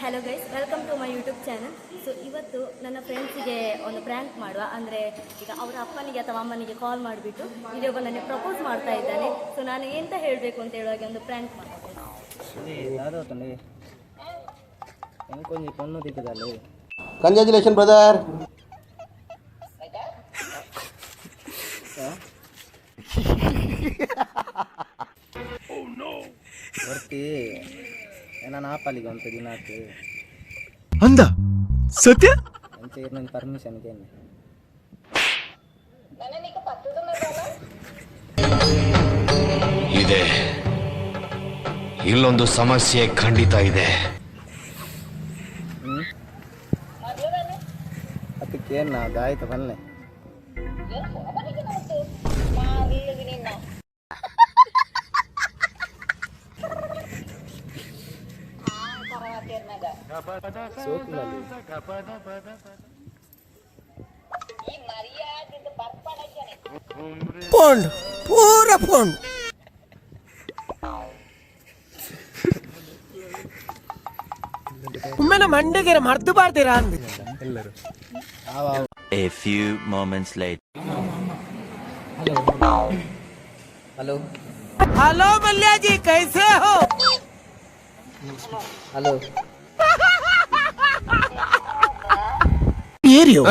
Hello guys welcome to my YouTube channel so ಇವತ್ತು ನನ್ನ ಫ್ರೆಂಡ್ಸಿಗೆ ಒಂದು ಪ್ರ್ಯಾಂಕ್ ಮಾಡುವ. ಅಂದರೆ ಈಗ ಅವರ ಅಪ್ಪನಿಗೆ ಅಥವಾ ಅಮ್ಮನಿಗೆ ಕಾಲ್ ಮಾಡಿಬಿಟ್ಟು ಇಲ್ಲಿ ನನಗೆ ಪ್ರಪೋಸ್ ಮಾಡ್ತಾ ಇದ್ದಾನೆ. ಸೊ ನಾನು ಎಂತ ಹೇಳಬೇಕು ಅಂತ ಹೇಳುವಾಗ ಒಂದು ಪ್ರ್ಯಾಂಕ್ ಮಾಡ್ತೀನಿ ಕಂಗ್ರ್ಯಾಚುಲೇಷನ್ ಬ್ರದರ್ ಬರ್ತೀ ನಾನು ಆಪಲ್ಲಿಗೆ ಅಂತ ದಿನಾಕ್ಕೆ ಅಂದ? ಸತ್ಯ? ಅಂತ ನನ್ನ ಪರ್ಮಿಷನ್ಗೆ ಇದೆ. ಇಲ್ಲೊಂದು ಸಮಸ್ಯೆ ಖಂಡಿತ ಇದೆ. ಅದಕ್ಕೆ ಏನು ಆಯ್ತು ಬನ್ನೆ. ಸೋಕಿನಲ್ಲಿ ಪೋಂಡ್ ಪೂರ ಪೋಂಡ್ ಒಮ್ಮೆನ ಮಂಡೆಗೆ ಮರ್ದು ಬಾರ್ತೀರಾ ಅಂದ A few moments later. Hello hello ಮಲ್ಯಾಜಿ ಕೈಸೆ ಹೋ ಹಲೋ ಏರಿಯೋ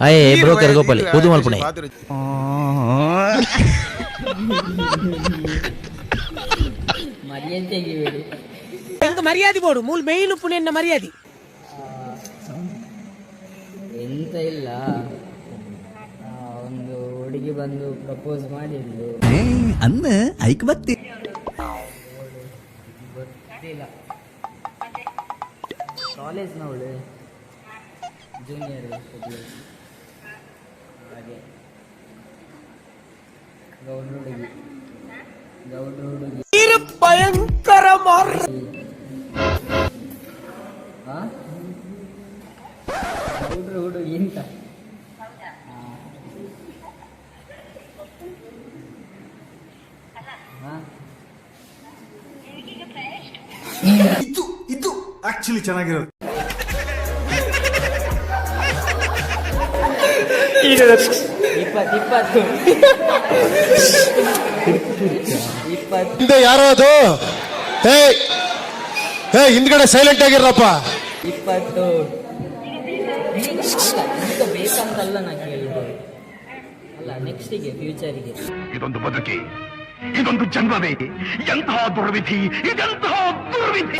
ಅಯ್ಯ ಬ್ರೋಕರ್ ಗೋಪಾಲಿ ಪುದು ಮಲ್ಪುಣೆ ಎಂತ ಮರ್ಯಾದೆ ಬೋಡು ಮೂಲ್ ಮೇಯ್ನು ಪುಣೆನ್ನ ಮರ್ಯಾದೆ ಎಂತ ಇಲ್ಲ ಆ, ಒಂದು ಹುಡುಗಿ ಬಂದು ಪ್ರಪೋಸ್ ಮಾಡಿದ್ಲು ಅನ್ನ ಐಕ್ ಬತ್ತಿ ಗೊತ್ತಿಲ್ಲ ಕಾಲೇಜ್ನವಳು ಜೂನಿಯರ್ ಹಾಗೆ. ಗೌಡ್ರ ಹುಡುಗಿ. ಗೌಡ್ರ ಹುಡುಗಿ. ಭಯಂಕರ ಮಾರ್ ಹಾ ಗೌಡ್ರ ಹುಡುಗಿ ಅಂತ. ಹಾ. ಇದು ಇದು ಆಕ್ಚುಲಿ ಚೆನ್ನಾಗಿರೋದು. ಇಪ್ಪತ್ತು ಹಿಂದೆ ಯಾರೋ ಅದು? ಹೇ ಹೇ ಹಿಂದ್ಗಡೆ ಸೈಲೆಂಟ್ ಆಗಿರಪ್ಪ ಇಪ್ಪತ್ತು. ಅಲ್ಲ ಈಗ ಬೇಕಂತಲ್ಲ ನಾ ಕೇಳಿದ್ದು. ಅಲ್ಲ ನೆಕ್ಸ್ಟಿಗೆ ಫ್ಯೂಚರಿಗೆ ಇದೊಂದು ಬದುಕಿ ಇದೊಂದು ಜನ್ಮವೇ. ಎಂತಹ ದುರ್ವಿಧಿ ಇದೆಂತಹ ದುರ್ವಿಧಿ.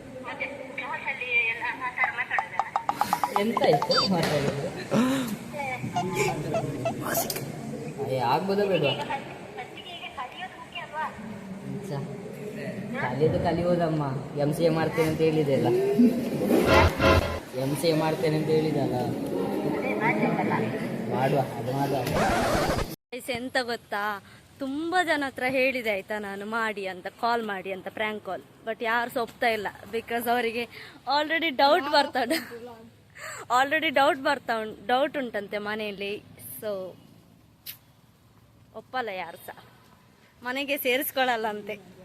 ಎಂತ. ಕಲಿಯೋದು ಕಲಿಯೋದಮ್ಮ. ಎಂ ಸಿ ಎ ಮಾಡ್ತೇನೆ ಅಂತ ಹೇಳಿದೆ ಅಲ್ಲ. ಎಂ ಸಿ ಎ ಮಾಡ್ತೇನೆ ಅಂತ ಹೇಳಿದಲ್ಲ. ಮಾಡುವ, ಅದು ಮಾಡುವ. ಎಂತ ಗೊತ್ತಾ? ತುಂಬ ಜನ ಹತ್ರ ಹೇಳಿದೆ ಆಯ್ತಾ ನಾನು, ಮಾಡಿ ಅಂತ ಕಾಲ್ ಮಾಡಿ ಅಂತ ಪ್ರ್ಯಾಂಕ್ ಕಾಲ್ ಬಟ್ ಯಾರು ಸೊಪ್ತಾ ಇಲ್ಲ ಬಿಕಾಸ್ ಅವರಿಗೆ ಆಲ್ರೆಡಿ ಡೌಟ್ ಬರ್ತಾ ಆಲ್ರೆಡಿ ಡೌಟ್ ಬರ್ತಾ ಉಂಟು ಡೌಟ್ ಉಂಟಂತೆ ಮನೆಯಲ್ಲಿ. ಸೊ ಒಪ್ಪಲ್ಲ ಯಾರು ಸಹ. ಮನೆಗೆ ಸೇರಿಸ್ಕೊಳ್ಳಲ್ಲ ಅಂತೆ.